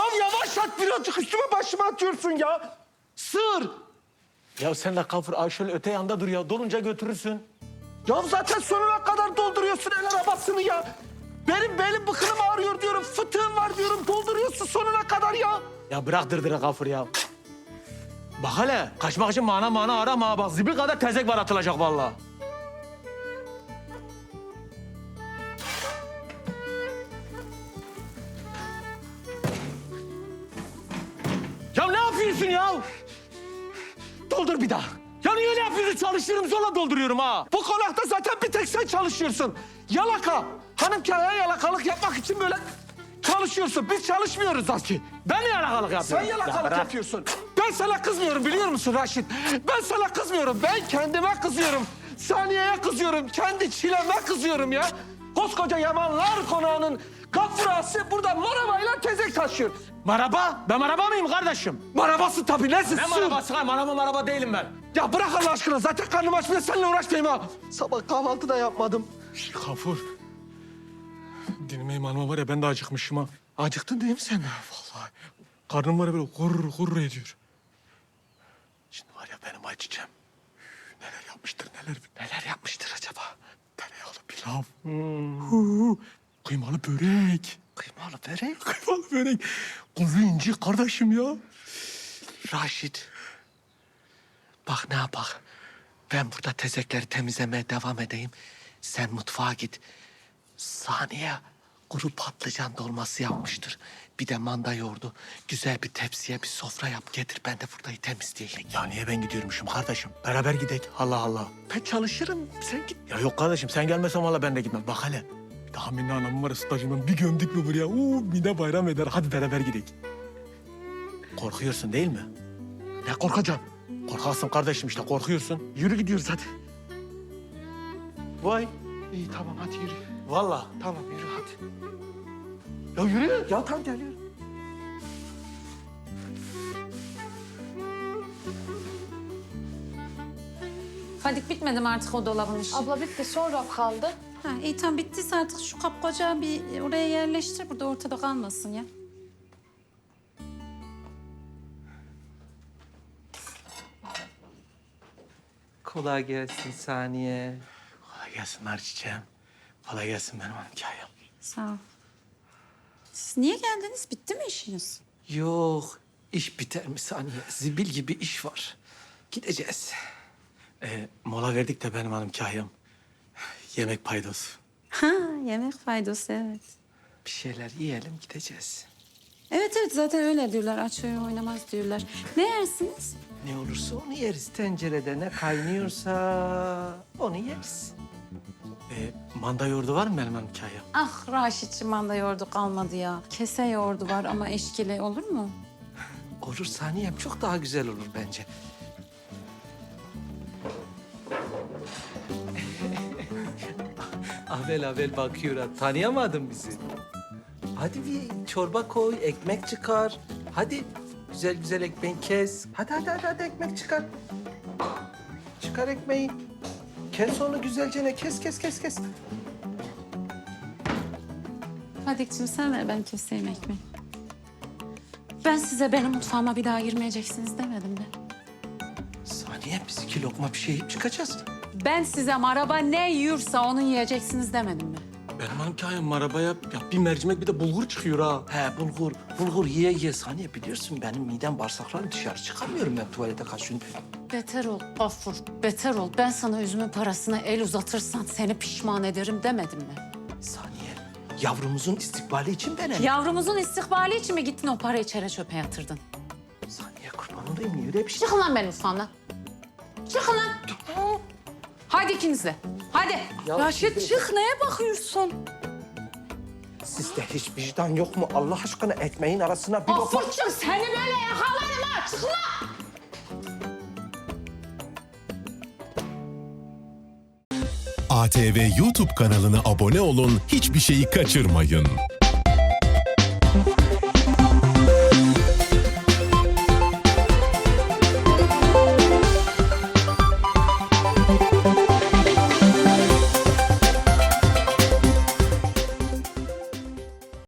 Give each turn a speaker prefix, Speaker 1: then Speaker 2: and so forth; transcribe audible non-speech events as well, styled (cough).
Speaker 1: Ya yavaş at birazcık üstüme başıma atıyorsun ya. Sığır.
Speaker 2: Ya sen de kafır ay şöyle öte yanda dur ya. Dolunca götürürsün.
Speaker 1: Ya zaten sonuna kadar dolduruyorsun el arabasını ya. Benim belim bıkınım ağrıyor diyorum. Fıtığım var diyorum. Dolduruyorsun sonuna kadar ya.
Speaker 2: Ya bırak dırdırı kafır ya. Bak hele kaçmak için mana mana arama. Bak zibil kadar tezek var atılacak vallahi. Yapıyorsun ya?
Speaker 1: Doldur bir daha.
Speaker 2: Ya niye öyle yapıyorsun? Çalışıyorum zorla dolduruyorum ha.
Speaker 1: Bu konakta zaten bir tek sen çalışıyorsun. Yalaka. Hanım kiraya yalakalık yapmak için böyle çalışıyorsun. Biz çalışmıyoruz Zaki.
Speaker 2: Ben yalakalık
Speaker 1: Sen
Speaker 2: yapıyorum?
Speaker 1: yalakalık
Speaker 2: bırak.
Speaker 1: yapıyorsun. Ben sana kızmıyorum biliyor musun Raşit? Ben sana kızmıyorum. Ben kendime kızıyorum. Saniye'ye kızıyorum. Kendi çileme kızıyorum ya. Koskoca Yamanlar konağının kapırası burada marabayla tezek taşıyor.
Speaker 2: Maraba? Ben maraba mıyım kardeşim?
Speaker 1: Marabası tabii nesin?
Speaker 2: Ne marabası? lan? Maraba maraba değilim ben.
Speaker 1: Ya bırak Allah aşkına. Zaten karnım aç bile seninle uğraşmayayım ha. Sabah kahvaltı da yapmadım.
Speaker 2: Gafur. Dinime imanıma var ya ben de acıkmışım ha.
Speaker 1: Acıktın değil mi sen?
Speaker 2: Vallahi karnım var ya böyle hurr hurr ediyor. Şimdi var ya benim açacağım. Neler yapmıştır neler? Tereyağlı pilav. Huu, Kıymalı börek.
Speaker 1: Kıymalı börek. (laughs)
Speaker 2: Kıymalı börek. Kuzu inci kardeşim ya.
Speaker 1: Raşit. Bak ne yapak. Ben burada tezekleri temizlemeye devam edeyim. Sen mutfağa git. Saniye kuru patlıcan dolması yapmıştır. Bir de manda yoğurdu. Güzel bir tepsiye bir sofra yap. Getir ben de burayı temizleyeyim.
Speaker 2: Ya niye ben gidiyormuşum kardeşim? Beraber gidelim. Allah Allah.
Speaker 1: Ben çalışırım. Sen git.
Speaker 2: Ya yok kardeşim sen gelmesen valla ben de gitmem. Bak hele. Bir daha Minna anamın var ya stajından bir gömdük mü buraya? Uuu Mina bayram eder. Hadi beraber gidelim. Korkuyorsun değil mi?
Speaker 1: Ne korkacağım?
Speaker 2: Korkarsın kardeşim işte korkuyorsun.
Speaker 1: Yürü gidiyoruz hadi.
Speaker 2: Vay.
Speaker 1: İyi tamam hadi yürü.
Speaker 2: Valla.
Speaker 1: Tamam yürü hadi. Ya yürü. Ya tamam gel yürü.
Speaker 3: Fadik bitmedi mi artık o dolabın işi?
Speaker 4: Abla bitti son raf kaldı.
Speaker 3: Ha, iyi tamam bittiyse artık şu kapkoca bir oraya yerleştir. Burada ortada kalmasın ya.
Speaker 5: Kolay gelsin Saniye.
Speaker 2: Kolay gelsin nar çiçeğim. Kolay gelsin benim hikayem.
Speaker 3: Sağ ol. Siz niye geldiniz? Bitti mi işiniz?
Speaker 5: Yok, iş biter mi Saniye? Zibil gibi iş var. Gideceğiz.
Speaker 2: Ee, mola verdik de benim hanım hikayem. Yemek paydosu.
Speaker 3: Ha, yemek faydası evet.
Speaker 5: Bir şeyler yiyelim, gideceğiz.
Speaker 3: Evet evet zaten öyle diyorlar. Aç oyun oynamaz diyorlar. Ne yersiniz?
Speaker 5: Ne olursa onu yeriz. Tencerede ne kaynıyorsa onu yeriz.
Speaker 2: Ee, manda yoğurdu var mı benim hanım?
Speaker 3: Ah Raşit'cim manda yoğurdu kalmadı ya. Kese yoğurdu var ama eşkili olur mu? (laughs)
Speaker 5: Olur Saniyem, çok daha güzel olur bence. (laughs) Avel avel bakıyor ha. Tanıyamadın bizi. Hadi bir çorba koy, ekmek çıkar. Hadi güzel güzel ekmeği kes. Hadi hadi hadi, hadi ekmek çıkar. Çıkar ekmeği. Kes onu güzelce ne kes kes kes kes.
Speaker 3: Fadik'cim sen ver ben keseyim ekmeği. Ben size benim mutfağıma bir daha girmeyeceksiniz demedim mi?
Speaker 5: Saniye biz iki lokma bir şey yiyip çıkacağız.
Speaker 3: Ben size maraba ne yiyorsa onu yiyeceksiniz demedim mi?
Speaker 2: Benim hanım hikayem arabaya ya bir mercimek bir de bulgur çıkıyor ha.
Speaker 5: He bulgur, bulgur yiye yiye saniye biliyorsun benim midem bağırsaklarım dışarı çıkamıyorum ben tuvalete kaçıyorum.
Speaker 3: Beter ol Gafur, beter ol. Ben sana üzümün parasına el uzatırsan seni pişman ederim demedim mi?
Speaker 5: Saniye, yavrumuzun istikbali için ben
Speaker 3: Yavrumuzun istikbali için mi gittin o parayı çere çöpe yatırdın?
Speaker 5: Saniye kurban olayım niye öyle bir şey?
Speaker 3: Çıkın lan benim mutfağımdan. Çıkın lan. Hadi ikiniz de. Hadi. Raşit çık neye bakıyorsun?
Speaker 5: Sizde hiç vicdan yok mu? Allah aşkına ekmeğin arasına bir lokma...
Speaker 3: Gafur çık seni böyle yakalarım ha. Çık lan.
Speaker 6: ATV YouTube kanalına abone olun, hiçbir şeyi kaçırmayın.